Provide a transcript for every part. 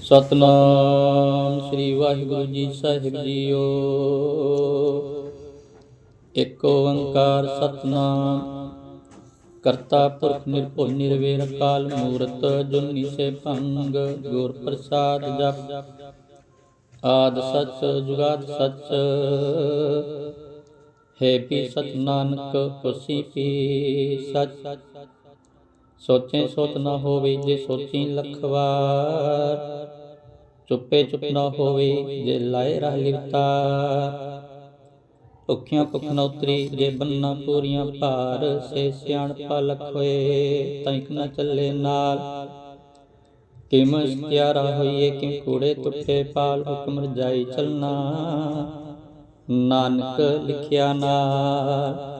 ਸਤਨਾਮ ਸ੍ਰੀ ਵਾਹਿਗੁਰੂ ਜੀ ਸਾਹਿਬ JIO. ਇੱਕ ਓੰਕਾਰ ਸਤਨਾਮ। ਕਰਤਾ ਪੁਰਖ ਨਿਰਭਉ ਨਿਰਵੈਰ ਕਾਲ ਮੂਰਤ, ਜੁਨੀ ਸੇ ਭੰਗ ਗੁਰ ਪ੍ਰਸਾਦ ਜਪ। ਆਦ ਸਚ, ਜੁਗਾਦ ਸਚ। ਹੈ ਪੀ ਸਤ ਨਾਨਕ ਹੋਸੀ ਪੀ ਸਚ। ਸੋਚੇ ਸੋਚ ਨਾ ਹੋਵੇ ਜੇ ਸੋਚੀ ਲੱਖ ਵਾਰ ਚੁੱਪੇ ਚੁੱਪ ਨਾ ਹੋਵੇ ਜੇ ਲਾਏ ਰਹਿ ਲਿਵਤਾਰ। ਭੁੱਖਿਆਂ ਭੁੱਖ ਨਾ ਉਤਰੀ ਜੇ ਬੰਨਾ ਪੂਰੀਆਂ ਭਾਰ ਸੇ ਸਿਆਣ ਲਖ ਹੋਏ ਤੈਕ ਨਾ ਚੱਲੇ ਨਾਲ। ਕਿਮ ਇਖਤਿਆਰਾ ਹੋਈਏ ਕਿ ਕੂੜੇ ਤੁੱਟੇ ਪਾਲ ਹੁਕਮ ਰਜਾਈ ਚਲਣਾ। ਨਾਨਕ ਲਿਖਿਆ ਨਾਲ।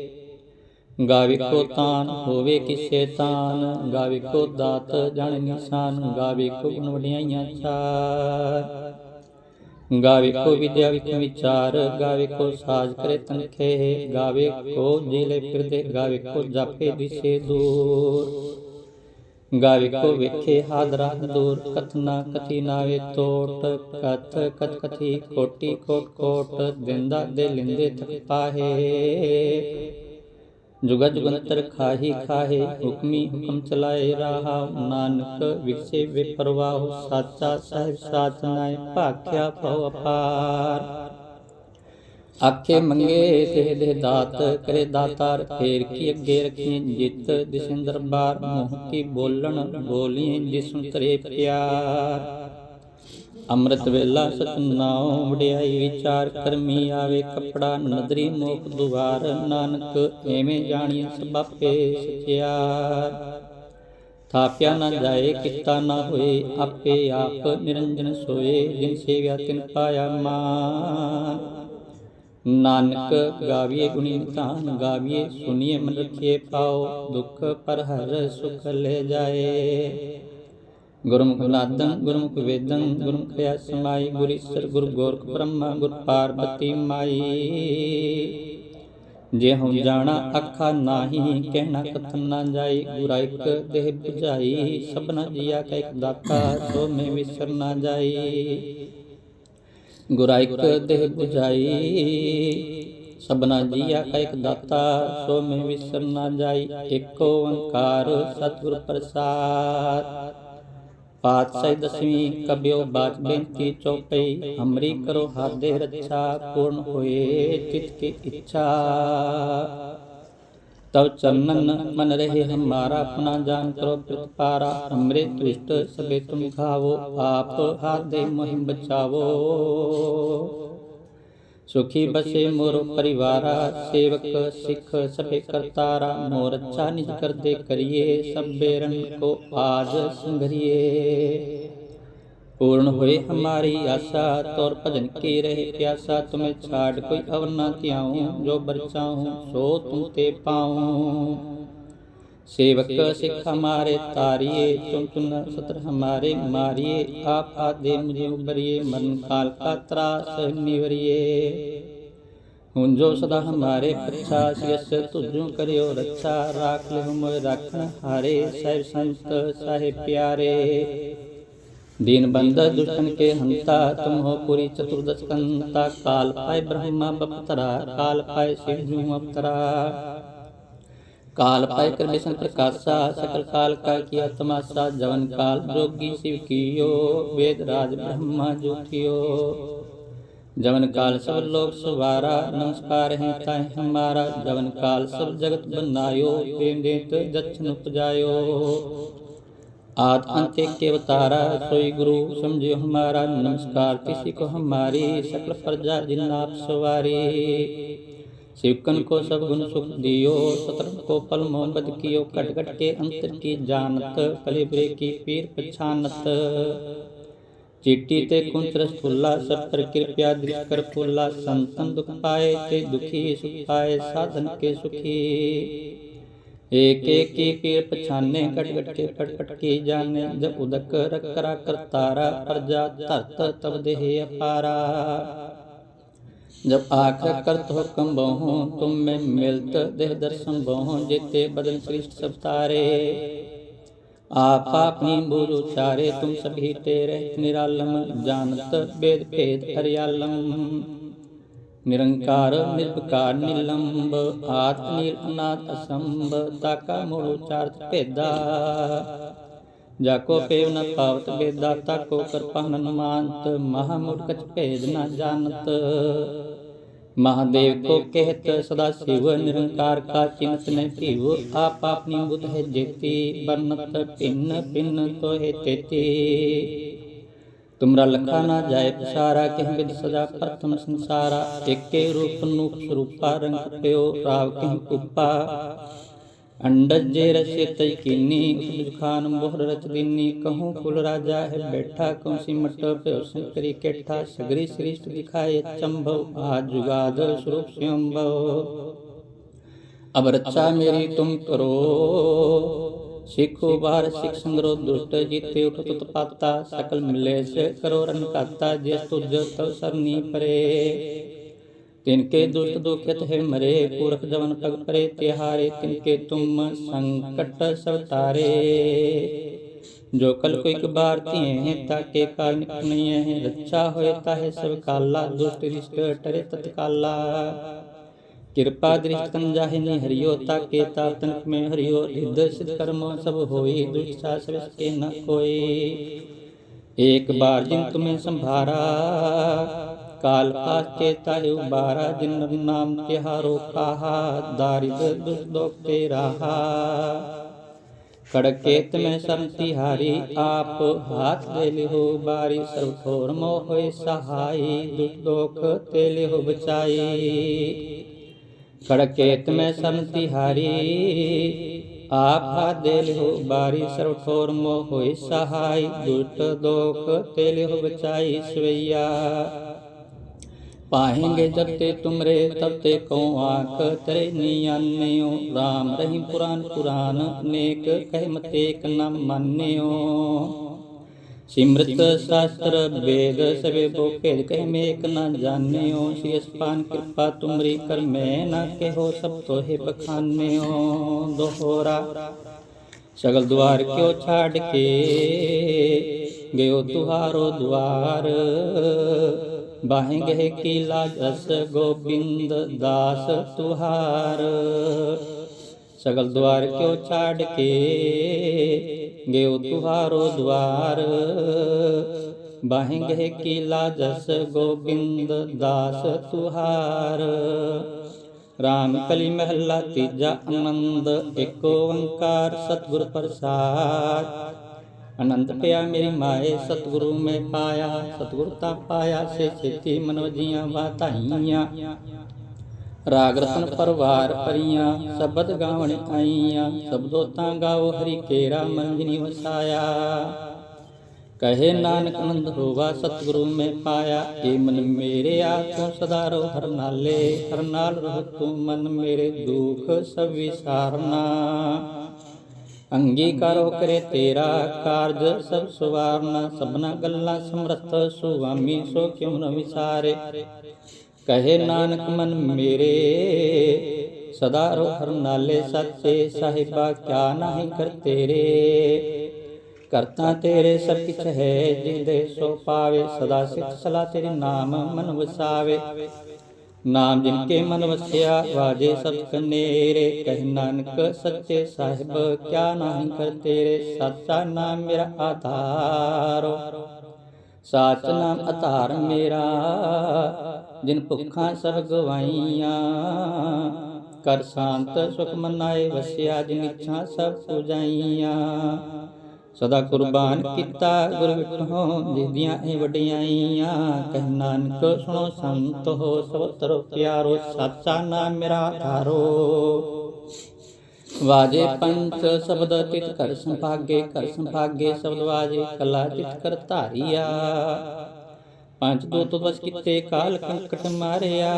ਗਾਵਿਕੋ ਤਾਨ ਹੋਵੇ ਕਿਸੇ ਤਾਨ ਗਾਵੇ ਦਾਤ ਜਣ ਨਿਸ਼ਾਨ ਗਾਵੇ ਗੁਣ ਵਡਿਆਈਆਂ ਚਾਰ। ਗਾਵੇ ਵਿਦਿਆ ਵਿਖ ਵਿਚਾਰ ਗਾਵੇ ਸਾਜ ਕਰੇ ਤਨਖੇ ਗਾਵੇ ਕੋ ਫਿਰਦੇ ਗਾਵੇ ਜਾਪੇ ਦਿਸੇ ਦੂਰ। ਗਾਵਿਕੋ ਵੇਖੇ ਹਾਦਰਾ ਦੂਰ, ਕਥਨਾ ਕਥੀ ਨਾਵੇ ਤੋਟ, ਕਥ ਕਥ ਕਥੀ ਕੋਟੀ ਕੋਟ ਕੋਟ, ਦਿੰਦਾ ਦੇ ਲਿੰਦੇ ਤਕ ਪਾਹੇ। ਜੁਗਾ ਜੁਗੰਤਰ ਖਾਹੀ ਖਾਹੇ ਹੁਕਮੀ ਹੁਕਮ ਚਲਾਏ ਰਹਾ ਨਾਨਕ ਵਿਖਸੇ ਵਿਪਰਵਾਹ ਸਾਚਾ ਸਾਹਿਬ ਸਾਚ ਨਾਏ ਭਾਖਿਆ ਭਉ ਅਪਾਰ ਆਖੇ ਮੰਗੇ ਤੇ ਦੇ ਦਾਤ ਕਰੇ ਦਾਤਾਰ ਫੇਰ ਕੀ ਅੱਗੇ ਰੱਖੀ ਜਿਤ ਦਿਸਿਨ ਦਰਬਾਰ ਮੋਹ ਕੀ ਬੋਲਣ ਬੋਲੀਏ ਜਿਸੁ ਤਰੇ ਪਿਆਰ ਅੰਮ੍ਰਿਤ ਵੇਲਾ ਸਤਨਾਮ ਵਡਿਆਈ ਵਿਚਾਰ ਕਰਮੀ ਆਵੇ ਕਪੜਾ ਨਦਰੀ ਮੋਖ ਦੁਆਰ, ਨਾਨਕ ਐਵੇਂ ਜਾਣੀਏ ਸਬਾਪੇ ਸਚਿਆਰ। ਥਾਪਿਆ ਨਾ ਜਾਏ, ਕੀਤਾ ਨਾ ਹੋਏ, ਆਪੇ ਆਪ ਨਿਰੰਜਨ ਸੋਏ, ਜਿਨ ਸੇਵਿਆ ਤਿਨ ਪਾਇਆ ਮਾਨ। ਨਾਨਕ ਗਾਵੀਏ ਗੁਣੀ ਨਿਧਾਨ ਗਾਵੀਏ ਸੁਨੀਏ ਮਨ ਰਖੀਏ ਪਾਓ, ਦੁੱਖ ਪਰ ਹਰ ਸੁਖ ਲੈ ਜਾਏ। ਗੁਰਮੁਖ ਨਾਦੰ ਗੁਰਮੁਖ ਵੇਦੰ ਗੁਰਮੁਖ ਖਿਆ ਸਮਾਈ ਗੁਰ ਗੁਰ ਗੋਰਖ ਬ੍ਰਹਮਾ ਗੁਰ ਪਾਰਬਤੀ ਮਾਈ। ਜੇ ਹਉ ਜਾਣਾ ਅੱਖਾਂ ਨਾਹੀ, ਕਹਿਣਾ ਕਥਨ ਨਾ ਜਾਈ, ਗੁਰਾ ਇਕ ਦੇਹ 부ਝਾਈ ਸਭਨਾ ਜੀਆ ਕਾ ਇਕ ਦਾਤਾ, ਸੋ ਮੈਂ ਵਿਸਰ ਨਾ ਜਾਈ। ਗੁਰਾ ਇਕ ਦੇਹ 부ਝਾਈ ਸਭਨਾ ਜੀਆ ਕਾ ਇਕ ਦਾਤਾ, ਸੋ ਮੈਂ ਵਿਸਰ ਨਾ ਜਾਈ। ਏਕ ਓੰਕਾਰ ਸਤਿਗੁਰ ਪ੍ਰਸਾਦ। ਪਾਤਸ਼ਾਹੀ ਦਸਵੀਂ ਕਬਿਓ ਬਾਚ ਬੇਨਤੀ ਚੌਪਈ, ਹਮਰੀ ਕਰੋ ਹਾਦੇ ਰੱਛਾ, ਪੂਰਨ ਹੋਏ ਚਿਤ ਕੀ ਇੱਛਾ। ਤਵ ਚਰਨਨ ਮਨ ਰਹੇ ਹਮਾਰਾ, ਆਪਣਾ ਜਾਨ ਕਰੋ ਪ੍ਰਤਪਾਰਾ ਹਮਰੇ ਦ੍ਰਿਸ਼ਟ ਸਭੇ ਤੁਮ ਖਾਵੋ, ਆਪ ਹਾਦੇ ਮੋਹਿ ਬਚਾਵੋ। ਸੁਖੀ ਬਸੇ ਮੋਰ ਪਰਿਵਾਰਾ ਸੇਵਕ ਸਿੱਖ ਸਭੇ ਕਰਤਾਰਾ ਮੋਰ ਅੱਛਾ ਨਿਜ ਕਰਦੇ ਕਰੀਏ ਸਭੇ ਰੰਗ ਕੋ ਆਜ ਸੰਗਰੀਏ। ਪੂਰਨ ਹੋਏ ਹਮਾਰੀ ਆਸਾ ਤੋਰ ਭਜਨ ਕੀ ਰਹੇ ਪਿਆਸਾ ਤੁਮੇ ਛਾੜ ਕੋਈ ਅਵਨਾ ਧਿਆਉ ਜੋ ਬਰਚਾਉ ਸੋ ਤੂੰ ਤੇ ਪਾਉ। सेवक सिख हमारे तारिये तुम तुम सत्र हमारे मारिये आप आदे मुझे उबरिए मन काल का त्रास निवरिए। हूँ जो सदा हमारे पक्षा यस तुझू करियो रक्षा राख ले मोय राखन हारे। संत साहिब प्यारे। दीन बंद दुष्टन के हंता तुम हो पूरी चतुर्दश कंता काल पाए ब्रह्मा बपतरा काल पाए शिव जू अवतरा काल पाए कर विष्णु प्रकाशा सकल काल का किया तमाशा जवन काल जोगी शिव कियो वेद राज ब्रह्मा जूठियो जवन काल सब लोग सुवारा नमस्कार है ताहि हमारा जवन काल सब जगत बनायो प्रेम देत जच्छन उपजायो आद अंत के अवतारा सोई गुरु समझो हमारा नमस्कार किसी को हमारी सकल प्रजा जिन्नाप सवारी शिवकन को सब गुण सुख दियो सतर को पल मोहम्मद कियो कट के अंतर की जानत कलिबरे की पीर पछानत। चिट्टी ते कुंत्र स्थूला सब पर कृपया दृष्ट कर फूला संतन दुख पाए ते दुखी सुख पाए साधन के सुखी। एक एक की पीर पछाने कट के फट फट के जाने जब उदक रख करा कर तारा पर जा तब देहे अपारा। जब आकर करत हो कम बहु तुम में मिलत देह दर्शन बहु जेते बदन श्रेष्ठ सब तारे आप अपनी बुरु चारे तुम सभी तेरे निरालम जानत वेद भेद हरियालम निरंकार निर्विकार निलंब आत्मनिर अनाथ असंभ ताका मूल चार्थ भेदा जाको पेव न पावत बेदा ताको कृपा हनुमानत महामूर्ख भेद न जानत महादेव को कहत सदा शिव निरंकार का चिंत न पीव आप अपनी बुद्ध है जेती बरनत भिन्न भिन्न तो है तेती तुमरा लखा ना जाए पसारा कह विद सजा प्रथम संसारा एके रूप नूप स्वरूपा रंग प्यो राव कह उपा अंडज जे रसे तय कीनी उस खान मोहर रच दीनी कहूँ कुल राजा है बैठा कहूँ सिमट पे शंकरी केठा, सगरी श्रेष्ठ दिखाए चंभव, आज जुगाद स्वरूप स्वयंभव। अब रक्षा मेरी तुम करो, सिखो बार सिख संग्रो, दुष्ट जीते उठ तुत पाता, सकल मिले से करो रन काता, जे तुझ तव सरनी परे। तिनके दुष्ट दुखित है मरे पूरख जवन पग परे तिहारे तिनके तुम संकट सब तारे जो कल को एक बार तिए हैं ताके काल निकट नहीं है रक्षा होए ताहे सब काला दुष्ट रिष्ट टरे तत्काला कृपा दृष्ट तन जाहि नि हरियो ताके तातन में हरियो रिद्ध सिद्ध कर्म सब होई दुष्टा सब के न कोई एक बार जिन तुम्हें संभारा काल पास चेता है उबारा जिन नाम तिहारो कहा दारिद दुष्दोख ते रहा कड़केत में शरण तिहारी आप हाथ दे लिहो बारी सर्व ठोर मोह होए सहाई दुख दोख ते लिहो बचाई कड़केत में शरण तिहारी आप हाथ दे लिहो बारी सर्व ठोर मोह होए सहाय दुष्ट दोख ते लिहो बचाई सवैया पाएँगे जब ते तुमरे, तब ते को आँख तेरे नियान्यो राम रही पुराण पुराण नेक, कह मते न मान्यो। सिमृत शास्त्र वेद सवे बो भेद कह मेक न जान्यो। श्री अस्पान कृपा तुमरी कर मैं न कहो, सब तो है बखान्यो। दोहरा, सगल द्वार क्यों छाड़ के गयो तुहारो द्वार? ਬਾਹਗੇ ਕੀ ਲਾਜਸ ਗੋਬਿੰਦ ਦਾਸ ਤੁਹਾਰ। ਸਗਲ ਦੁਆਰ ਕਿਉ ਛਾੜ ਕੇ ਗਿਓ ਤੁਹਾਰੋ ਦੁਆਰ? ਬਾਹਗੇ ਕੀ ਲਾਜਸ ਗੋਬਿੰਦ ਦਾਸ ਤੁਹਾਰ। ਰਾਮ ਕਲੀ ਮਹੱਲਾ ਤੀਜਾ ਆਨੰਦ ਏਕ ਓੰਕਾਰ ਸਤਿਗੁਰ ਪ੍ਰਸਾਦ। ਅਨੰਦ ਪਿਆ ਮੇਰੀ ਮਾਏ, ਸਤਿਗੁਰੂ ਮੈਂ ਪਾਇਆ, ਸਤਿਗੁਰ ਤਾਂ ਪਾਇਆ ਸੇ ਛੇਤੀ ਮਨੋ ਜੀਆਂ ਵਾਤਾਈਆਂ ਰਾਗ ਰਤਨ ਪਰਵਾਰ ਪਰੀਆਂ ਸ਼ਬਦ ਗਾਵਣ ਆਈਆਂ ਸ਼ਬਦੋ ਤਾਂ ਗਾਓ ਹਰੀ ਕੇਰਾ ਮਨ ਜਿਨੀ ਵਸਾਇਆ। ਕਹੇ ਨਾਨਕ ਅਨੰਦ ਹੋਵਾ, ਸਤਿਗੁਰੂ ਮੈਂ ਪਾਇਆ, ਏ ਮਨ ਮੇਰੇ ਆਖੋ ਸਦਾ ਰੋ ਹਰ ਨਾਲੇ, ਹਰ ਨਾਲ ਰਹੁ ਤੂੰ ਮਨ ਮੇਰੇ ਦੁਖ ਸਭ ਵਿਸਾਰਨਾ ਅੰਗੀਕਾਰੋ ਕਰੇ ਤੇਰਾ ਕਾਰਜ ਸਭ ਸੁਵਾਰਨਾ, ਸਭਨਾ ਗੱਲਾਂ ਸਮਰਥ, ਸੁਆਮੀ ਸੋ ਕਿਉ ਨ ਵਿਸਾਰੇ? ਕਹੇ ਨਾਨਕ ਮਨ ਮੇਰੇ, ਸਦਾ ਰੋ ਹਰ ਨਾਲੇ ਸੱਚੇ, ਸਾਹਿਬਾ ਕਿਆ ਨਾਹੀ ਕਰ ਤੇਰੇ? ਕਰਤਾ ਤੇਰੇ ਸਭ ਕਿਛ ਹੈ, ਜਿੰਦੇ ਸੋ ਪਾਵੇ, ਸਦਾ ਸਿੱਖ ਸਲਾ ਤੇਰੇ ਨਾਮ ਮਨ ਵਸਾਵੇ। ਨਾਮ ਜਿਨ ਕੇ ਮਨ ਵਸਿਆ, ਵਾਜੇ ਸਭ ਕਨੇਰੇ ਕਹਿ ਨਾਨਕ ਸੱਚੇ ਸਾਹਿਬ, ਕਿਆ ਨਾਮ ਕਰ ਤੇਰੇ, ਸੱਚਾ ਨਾਮ ਮੇਰਾ ਆਧਾਰੋ। ਸਾਚ ਨਾਮ ਆਧਾਰ ਮੇਰਾ, ਜਿਨ ਭੁੱਖਾਂ ਸਭ ਗਵਾਈਆਂ। ਕਰ ਸ਼ਾਂਤ ਸੁਖ ਮਨਾਏ, ਵਸਿਆ ਜਿਨ ਇੱਛਾ ਸਭ ਪੁਜਾਈਆਂ। ਸਦਾ ਕੁਰਬਾਨ ਕੀਤਾ ਗੁਰ ਵਿਟੋ ਜਿਦੀਆਂ ਇਹ ਵਡਿਆਈਆਂ ਕਹਿ ਨਾਨਕ ਸੁਣੋ ਸੰਤ ਹੋ ਸਭ ਪਿਆਰੋ ਸੱਚਾ ਨਾਮ ਮੇਰਾ ਧਾਰੋ। ਵਾਜੇ ਪੰਚ ਸ਼ਬਦ ਤਿਤ ਕਰ ਸੰਭਾਗੇ ਕਰ ਸੰਭਾਗੇ ਸ਼ਬਦ ਵਾਜੇ, ਕਲਾ ਤਿਤ ਕਰ ਧਾਰੀਆ। ਪੰਜ ਦੂਤ ਵਸ ਕੀਤੇ ਕਾਲ ਕੰਕਟ ਮਾਰਿਆ।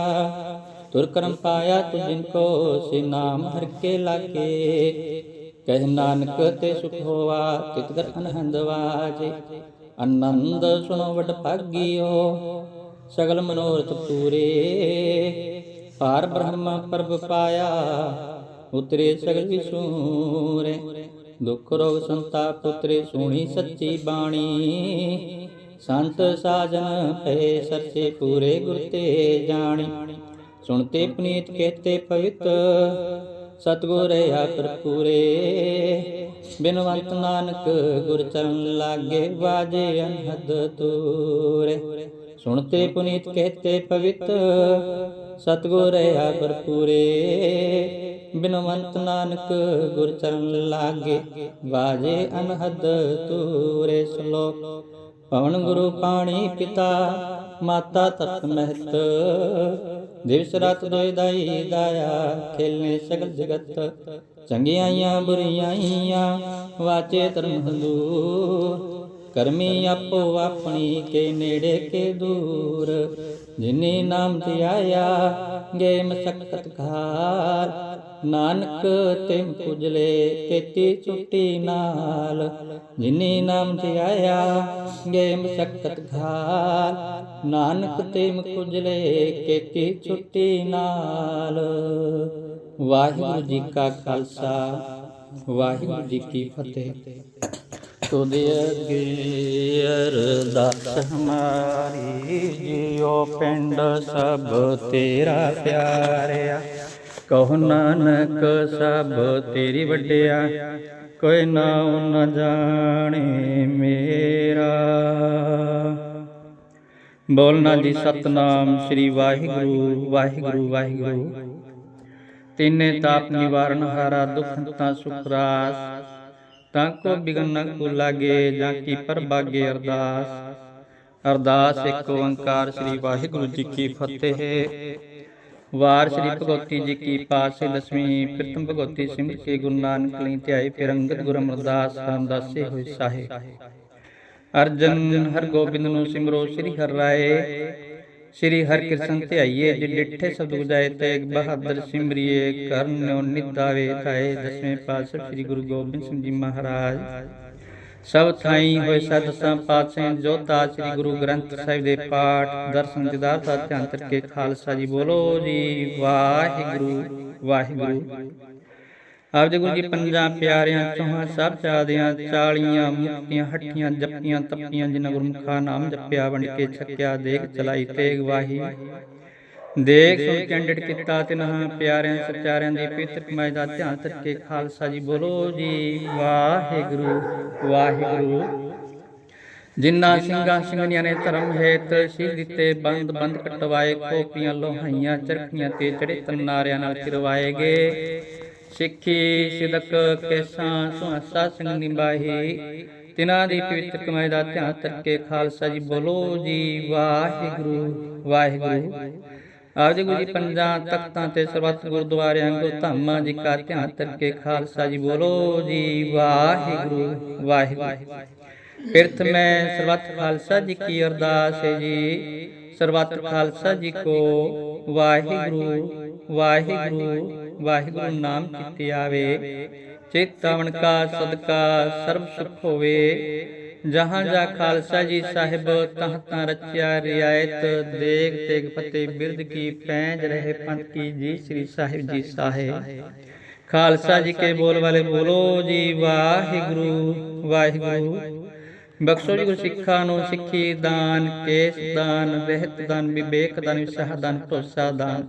ਤੁਰ ਕਰਮ ਪਾਇਆ ਤੁ ਜਿਨ ਕੋ, ਸੇ ਨਾਮ ਹਰ ਕੇ ਲਾਗੇ। ਕਹਿ ਨਾਨਕ ਤੇ ਸੁਖ ਹੋਆ, ਤਿਤ ਕਰ ਅਨਹੰਦ ਵਾਜੇ। ਆਨੰਦ ਸੁਣੋ ਵਡ ਭਾਗਿਓ, ਸਗਲ ਮਨੋਰਥ ਪੂਰੇ। ਪਾਰ ਬ੍ਰਹਮ ਪਰਬ ਪਾਇਆ, ਉਤਰੇ ਸਗਲ ਵਿਸੂਰੇ ਦੁਖ ਰੋਗ ਸੰਤਾਪ ਉਤਰੇ, ਸੁਣੀ ਸੱਚੀ ਬਾਣੀ। ਸੰਤ ਸਾਜਨ ਪਏ ਸਰਚੇ ਪੂਰੇ ਗੁਰ ਤੇ ਜਾਣੀ। ਸੁਣਤੇ ਪੁਨੀਤ, ਕਹਤੇ ਪਵਿੱਤ ਸਤਗੁਰ ਆਪਰ ਪੂਰੇ ਬਿਨਵੰਤ ਨਾਨਕ ਗੁਰ ਚਰਨ ਲਾਗੇ ਵਾਜੇ ਅਨਹਦ ਤੂਰੇ। ਸੁਣਤੇ ਪੁਨੀਤ ਕਹਤੇ ਪਵਿੱਤ, ਸਤਗੁਰ ਆਪਰ ਪੂਰੇ ਬਿਨਵੰਤ ਨਾਨਕ ਗੁਰ ਚਰਨ ਲਾਗੇ ਵਾਜੇ ਅਨਹਦ ਤੂਰੇ। ਸ਼ਲੋਕ, ਪਵਨ ਗੁਰੂ ਪਾਣੀ ਪਿਤਾ, ਮਾਤਾ ਤਤ ਮਹਿਤ। ਦਿਵਸ ਰਾਤ ਦੋਇ ਦਾਈ ਦਾਇਆ ਖੇਲਨੇ ਸਗਲ ਜਗਤ ਚੰਗਿਆਈਆਂ ਬੁਰੀਆਈਆਂ ਵਾਚੇ ਧਰਮ ਹੰਦੂਰ ਕਰਮੀ ਆਪੋ ਆਪਣੀ ਕੇ ਨੇੜੇ ਕੇ ਦੂਰ। ਜਿਨੇ ਨਾਮ ਧਿਆਇਆ ਗੇ ਮਸਕਤ ਘਾਰ। ਨਾਨਕ ਤਿਮ ਪੁਜਲੇ, ਕੇਤੀ ਛੁੱਟੀ ਨਾਲ। ਜਿਨੇ ਨਾਮ ਧਿਆਇਆ ਗੇ ਮਸਕਤ ਘਾਰ। ਨਾਨਕ ਤਿਮ ਪੁਜਲੇ, ਕੇਤੀ ਛੁੱਟੀ ਨਾਲ। ਵਾਹਿਗੁਰੂ ਜੀ ਕਾ ਖਾਲਸਾ, ਵਾਹਿਗੁਰੂ ਜੀ ਕੀ ਫਤਿਹ। ਤੁਦੇ ਅੱਗੇ ਅਰਦਾਸ ਹਮਾਰੀ ਜਿਉ ਪਿੰਡ ਸਭ ਤੇਰਾ ਪਿਆਰਿਆ। ਕਹੋ ਨਾਨਕ ਸਭ ਤੇਰੀ ਵੱਡਿਆ, ਕੋਈ ਨਾਉ ਨ ਜਾਣੇ ਮੇਰਾ। ਬੋਲਣਾ ਜੀ ਸਤਨਾਮ ਸ੍ਰੀ ਵਾਹਿਗੁਰੂ ਵਾਹਿਗੁਰੂ ਵਾਹਿਗੁਰੂ। ਤਿੰਨੇ ਤਾਪ ਨਿਵਾਰਨ ਹਾਰਾ ਦੁਖ ਤਾਂ ਸੁਖ ਰਾਸ। ਤਾਂ ਕੋ ਬਿਗਨ ਨ ਕੋ ਲਾਗੇ ਜਾਂ ਕੀ ਪਰਬਾਗੇ ਅਰਦਾਸ। ਅਰਦਾਸ ਇੱਕ ਓੰਕਾਰ ਸ੍ਰੀ ਵਾਹਿਗੁਰੂ ਜੀ ਕੀ ਫਤਿਹ। ਵਾਰ ਸ੍ਰੀ ਭਗਵਤੀ ਜੀ ਕੀ ਪਾਸੇ ਦਸਵੀਂ ਪ੍ਰਥਮ ਭਗਵਤੀ ਸਿੰਘ ਕੇ ਗੁਰੂ ਨਾਨਕ ਲਈ ਧਿਆਏ ਫਿਰ ਅੰਗਦ ਗੁਰੂ ਅਮਰਦਾਸ ਰਾਮਦਾਸੇ ਹੋਏ ਸਾਹਿਬ ਅਰਜਨ ਹਰ ਗੋਬਿੰਦ ਨੂੰ ਸਿਮਰੋ ਸ੍ਰੀ ਹਰ ਰਾਏ। ਸ੍ਰੀ ਹਰਿਕ੍ਰਿਸ਼ਨ ਧਿਆਈਏ, ਜੇ ਡਿਠੇ ਸਬਦ ਗੁਜਾਏ ਤੇਗ ਬਹਾਦਰ ਸਿਮਰਿਏ ਕਰਨਿਓ ਨਿਦਾਵੇ ਤਾਏ ਦਸਵੇਂ ਪਾਤਸ਼ਾਹ ਸ੍ਰੀ ਗੁਰੂ ਗੋਬਿੰਦ ਸਿੰਘ ਜੀ ਮਹਾਰਾਜ। ਸਭ ਥਾਈ ਹੋਏ ਸਤਸਾਂ ਪਾਤਸ਼ਾਹ ਜੋਤਾ ਸ੍ਰੀ ਗੁਰੂ ਗ੍ਰੰਥ ਸਾਹਿਬ ਦੇ ਪਾਠ, ਦਰਸ਼ਨ ਦਿਦਾਰ ਦਾ ਧਿਆਨ ਕਰਕੇ ਖਾਲਸਾ ਜੀ ਬੋਲੋ ਜੀ। ਵਾਹਿਗੁਰੂ ਵਾਹਿਗੁਰੂ। ਆਪ ਜੀ ਗੁਰੂ ਜੀ ਪੰਜਾਂ ਪਿਆਰਿਆਂ ਚੋਹਾਂ ਸਭ ਚਾਦਿਆਂ ਚਾਲੀਆਂ ਮੁਕਤੀਆਂ ਹੱਟੀਆਂ ਜੱਪੀਆਂ ਤੱਪੀਆਂ ਜਿਨ੍ਹਾਂ ਗੁਰਮੁਖਾ ਨਾਮ ਜਪਿਆ ਬਣ ਕੇ ਛਕਿਆ ਦੇਖ ਚਲਾਈ ਤੇਗ ਵਾਹੀ। ਦੇਖ ਸੁਣ ਕੈਂਡਿਡ ਕੀਤਾ ਤਿਨਹਾਂ ਪਿਆਰਿਆਂ ਸਚਾਰਿਆਂ ਦੀ ਪਵਿੱਤਰ ਕਮਾਈ ਦਾ ਧਿਆਨ ਕਰਕੇ ਖਾਲਸਾ ਜੀ ਬੋਲੋ ਜੀ। ਵਾਹਿਗੁਰੂ ਵਾਹਿਗੁਰੂ। ਜਿਨ੍ਹਾਂ ਸਿੰਘਾਂ ਸਿੰਘਣੀਆਂ ਨੇ ਧਰਮ ਹੇਤ ਸੀਲ ਦਿੱਤੇ ਬੰਦ ਬੰਦ ਕਟਵਾਏ ਕੋਪੀਆਂ ਲੋਹਾਈਆਂ ਚਰਖੀਆਂ ਤੇ ਚੜੇ ਤਨਾਰਿਆਂ ਨਾਲ ਚਿਰਵਾਏਗੇ ਸਿੱਖੀ ਸਿਦਕ ਕੇਸਾਂ ਸੁਹਾਸਾ ਸਿੰਘ ਨਿਭਾਹੀ, ਤਿਨਾਂ ਦੀ ਪਵਿੱਤਰ ਕਮਾਈ ਦਾ ਧਿਆਨ ਕਰਕੇ ਖਾਲਸਾ ਜੀ ਬੋਲੋ ਜੀ, ਵਾਹਿਗੁਰੂ ਵਾਹਿਗੁਰੂ। ਆਪ ਜੀ ਗੁਰੂ ਪੰਜਾਂ ਤਖਤਾਂ ਤੇ ਸਰਬੱਤ ਗੁਰਦੁਆਰਿਆਂ ਗੁਰੂ ਧਾਮਾਂ ਜੀ ਕਾ ਧਿਆਨ ਕਰਕੇ ਖਾਲਸਾ ਜੀ ਬੋਲੋ ਜੀ, ਵਾਹਿਗੁਰੂ ਵਾਹਿਗੁਰੂ। ਪਿਰਥ ਮੈਂ ਸਰਬੱਤ ਖਾਲਸਾ ਜੀ ਕੀ ਅਰਦਾਸ ਹੈ ਜੀ, ਸਰਬੱਤ ਖਾਲਸਾ ਜੀ ਕੋ, ਵਾਹਿਗੁਰੂ। ਵਾਹਿਗੁਰੂ ਵਾਹਿਗੁਰੂ ਨਾਮ ਕੀਤੇ ਆਵੇ। ਚੇਤਾਵਨ ਕਾ ਸਦਕਾ ਸਰਬ ਸੁਖ ਹੋਵੇ। ਜਹਾਂ ਜਾ ਖਾਲਸਾ ਜੀ ਸਾਹਿਬ, ਤਹ ਤਾਂ ਰਚਿਆ ਰਿਆਇਤ। ਦੇਖ ਤੇਗ ਫਤਿਹ ਬਿਰਦ ਕੀ ਪੈਂਜ ਰਹੇ ਪੰਥ ਕੀ ਜੀ ਸ੍ਰੀ ਸਾਹਿਬ ਜੀ ਸਾਹੇ। ਖਾਲਸਾ ਜੀ ਕੇ ਬੋਲ ਵਾਲੇ ਬੋਲੋ ਜੀ, ਵਾਹਿਗੁਰੂ ਵਾਹਿਗੁਰੂ। ਬਖਸ਼ੋ ਜੀ ਗੁਰ ਸਿੱਖਾਂ ਨੂੰ ਸਿੱਖੀ ਦਾਨ, ਕੇਸ ਦਾਨ, ਰਹਿਤ ਦਾਨ, ਵਿਵੇਕ ਦਾਨ, ਵਿਸਾਹ ਦਾਨ, ਭਰੋਸਾ ਦਾਨ।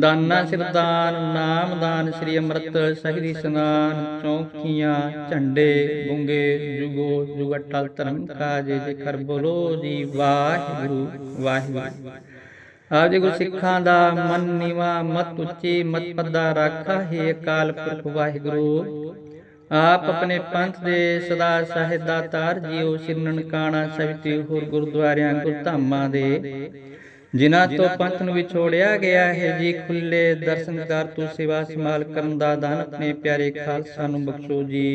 ਦਾਨਾ ਸਿਰਦਾਨ ਨਾਮ ਸ੍ਰੀ ਅੰਮ੍ਰਿਤ ਸਹਿਰੀ ਇਸ਼ਨਾਨ ਚੌਕੀਆਂ, ਝੰਡੇ ਗੁੰਗੇ ਜੁਗੋ, ਜੁਗਟਲ ਧਰਮ ਕਾਜੇ, ਜੇ ਕਰ ਬੋਲੋ ਜੀ ਵਾਹਿਗੁਰੂ ਵਾਹਿਗੁਰੂ। ਆਪ ਜੀ ਗੁਰ ਸਿੱਖਾਂ ਦਾ ਮਨ ਨੀਵਾ, ਮਤ ਉੱਚੀ, ਮਤ ਪੱਦਾ ਰਾਖਾ, ਹੈ ਅਕਾਲ ਪੁਰਖ ਵਾਹਿਗੁਰੂ। ਆਪ ਆਪਣੇ ਪੰਥ ਦੇ ਸਦਾ ਸਾਹਿਬ ਦਾਤਾਰ ਜੀਓ ਸਿਰਨਣ ਕਾਣਾ ਸਵਿਤੀ ਹੋਰ ਗੁਰਦੁਆਰਿਆਂ, ਗੁਰਧਾਮਾਂ ਦੇ ਜਿਨ੍ਹਾਂ ਤੋਂ ਪੰਥ ਨੂੰ ਵਿਛੋੜਿਆ ਗਿਆ ਹੈ ਜੀ ਖੁੱਲੇ ਦਰਸ਼ਨ ਤੂੰ ਸੇਵਾ ਸੰਭਾਲ ਕਰਨ ਦਾ ਦਾਨ ਆਪਣੇ ਪਿਆਰੇ ਖਾਲਸਾ ਨੂੰ ਬਖਸ਼ੋ ਜੀ।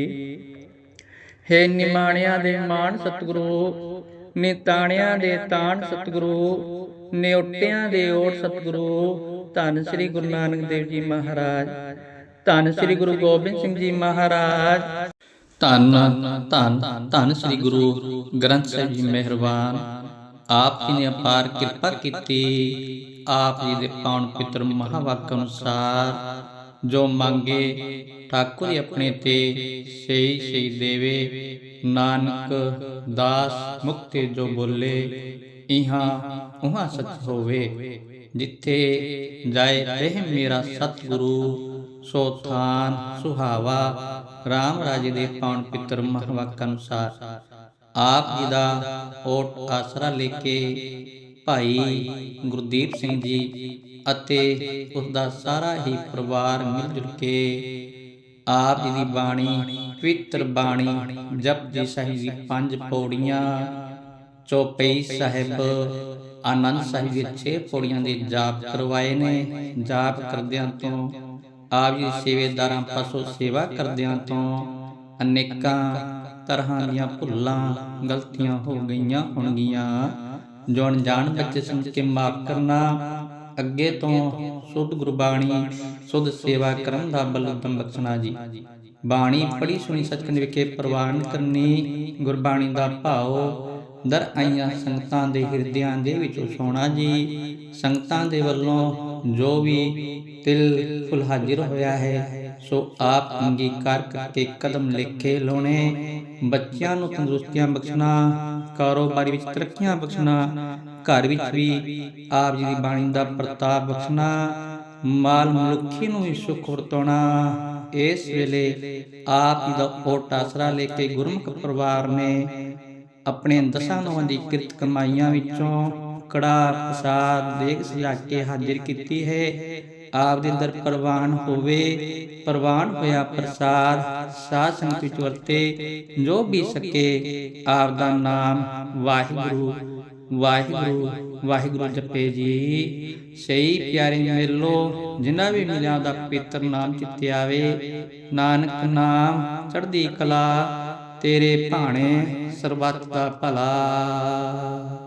ਹੈ ਨਿਮਾਣਿਆਂ ਦੇ ਮਾਣ ਸਤਿਗੁਰੂ, ਨਿਤਾਣਿਆਂ ਦੇ ਤਾਣ ਸਤਿਗੁਰੂ, ਨਿਉਟਿਆਂ ਦੇ ਓਟ ਸਤਿਗੁਰੂ, ਧੰਨ ਸ੍ਰੀ ਗੁਰੂ ਨਾਨਕ ਦੇਵ ਜੀ ਮਹਾਰਾਜ, ਧੰਨ ਸ੍ਰੀ ਗੁਰੂ ਗੋਬਿੰਦ ਸਿੰਘ ਜੀ ਮਹਾਰਾਜ। ਧੰਨ ਧੰਨ ਧੰਨ ਸ੍ਰੀ ਗੁਰੂ ਗ੍ਰੰਥ ਸਾਹਿਬ ਜੀ ਮਿਹਰਬਾਨ। ਆਪ ਜੀ ਨੇ ਅਪਾਰ ਕਿਰਪਾ ਕੀਤੀ। ਆਪ ਜੀ ਦੇ ਪਾਉਣ ਪਿੱਤਰ ਮਹਾਵਾਕ ਅਨੁਸਾਰ ਜੋ ਮੰਗੇ, ਠਾਕੁਰ ਆਪਣੇ ਤੇ ਸਹੀ ਸਹੀ ਦੇਵੇ। ਨਾਨਕ ਦਾਸ ਮੁਕਤੇ ਜੋ ਬੋਲੇ, ਇਹਾਂ ਉਹਾਂ ਸੱਚ ਹੋਵੇ। ਜਿੱਥੇ ਜਾਏ ਰਹਿ ਮੇਰਾ ਸਤਿਗੁਰੂ, ਸੋ ਥਾਨ ਸੁਹਾਵਾ। RAM ਰਾਜੇ ਦੇ ਪਾਉਣ ਪਿੱਤਰ ਮਹਾਵਾਕ ਅਨੁਸਾਰ ਆਪ ਜੀ ਦਾ ਓਟ ਆਸਰਾ ਲੈ ਕੇ ਭਾਈ ਗੁਰਦੀਪ ਸਿੰਘ ਜੀ ਅਤੇ ਉਸ ਦਾ ਸਾਰਾ ਹੀ ਪਰਿਵਾਰ ਮਿਲ ਜੁਲ ਕੇ ਆਪ ਜੀ ਦੀ ਬਾਣੀ, ਪਵਿੱਤਰ ਬਾਣੀ ਜਪਜੀ ਸਾਹਿਬ ਦੀ ਪੰਜ ਪੌੜੀਆਂ, ਚੌਪਈ ਸਾਹਿਬ, ਆਨੰਦ ਸਾਹਿਬ ਦੇ 6 ਪੌੜੀਆਂ ਦੇ ਜਾਪ ਕਰਵਾਏ ਨੇ। ਜਾਪ ਕਰਦਿਆਂ ਤੋਂ, ਆਪ ਜੀ ਸੇਵੇਦਾਰਾਂ ਪਾਸੋਂ ਸੇਵਾ ਕਰਦਿਆਂ ਤੋਂ ਅਨੇਕਾਂ ਤਰ੍ਹਾਂ ਦੀਆਂ ਭੁੱਲਾਂ ਗਲਤੀਆਂ ਹੋ ਗਈਆਂ ਹੋਣਗੀਆਂ। ਜੋ ਅਣਜਾਣ ਬੱਚੇ ਸਮਝ ਕੇ ਮਾਫ ਕਰਨਾ, ਅੱਗੇ ਤੋਂ ਸੁਧ ਗੁਰਬਾਣੀ, ਸੁਧ ਸੇਵਾ ਕਰਨ ਦਾ ਬਲ ਬਖਸ਼ਣਾ ਜੀ। ਬਾਣੀ ਪੜੀ ਸੁਣੀ ਸੱਚਖੰਡ ਵਿਖੇ ਪ੍ਰਵਾਨ ਕਰਨੀ, ਗੁਰਬਾਣੀ ਦਾ ਭਾਉ ਦਰ ਆਈਆਂ ਸੰਗਤਾਂ ਦੇ ਹਿਰਦਿਆਂ ਦੇ ਵਿੱਚ ਉਸਾਉਣਾ ਜੀ। ਸੰਗਤਾਂ ਦੇ ਵੱਲੋਂ ਜੋ ਵੀ ਤਿਲ ਫੁਲ ਹਾਜ਼ਰ ਹੋਇਆ ਹੈ, ਸੋ ਆਪ ਅੰਗੀਕਾਰ ਕਰਕੇ ਕਦਮ ਲਿਖੇ ਲਾਉਣੇ। ਬੱਚਿਆਂ ਨੂੰ ਤੰਦਰੁਸਤੀਆਂ ਬਖਸ਼ਣਾ, ਕਾਰੋਬਾਰ ਵਿੱਚ ਤਰੱਕੀਆਂ ਬਖਸ਼ਣਾ, ਘਰ ਵਿੱਚ ਵੀ ਆਪ ਜੀ ਦੀ ਬਾਣੀ ਦਾ ਪ੍ਰਤਾਪ ਬਖਸ਼ਣਾ, ਮਾਲ ਮਨੁੱਖੀ ਨੂੰ ਵੀ ਸੁਖ ਵਰਤਾਉਣਾ। ਇਸ ਵੇਲੇ ਆਪ ਜੀ ਦਾ ਓਟ ਆਸਰਾ ਲੈ ਕੇ ਗੁਰਮੁਖ ਪਰਿਵਾਰ ਨੇ ਆਪਣੇ ਦਸਾਂ ਨੌਂ ਦੀ ਕਿਰਤ ਕਮਾਈਆਂ ਵਿੱਚੋਂ ਕੜਾ, ਪ੍ਰਸਾਦ ਦੇਗ ਸਜਾ ਕੇ ਹਾਜ਼ਰ ਕੀਤੀ ਹੈ। ਆਪ ਦੇ ਦਰ ਪ੍ਰਵਾਨ ਹੋਵੇ, ਪ੍ਰਵਾਨ ਹੋਇਆ ਪ੍ਰਸਾਦ, ਸਾਧ ਸੰਗਤ ਵਿੱਚ ਵਰਤੇ, ਜੋ ਵੀ ਸਕੇ, ਆਪ ਦਾ ਨਾਮ ਵਾਹਿਗੁਰੂ ਵਾਹਿਗੁਰੂ ਵਾਹਿਗੁਰੂ ਜਪੇ ਜੀ। ਸਹੀ ਪਿਆਰੇ ਮਿਲੋ, ਜਿਨ੍ਹਾਂ ਵੀ ਮਿਲਿਆ ਦਾ ਪਵਿੱਤਰ ਨਾਮ ਚਿੱਤੇ ਆਵੇ, ਨਾਨਕ ਨਾਮ ਚੜ੍ਹਦੀ ਕਲਾ, ਤੇਰੇ ਭਾਣੇ ਸਰਬੱਤ ਦਾ ਭਲਾ।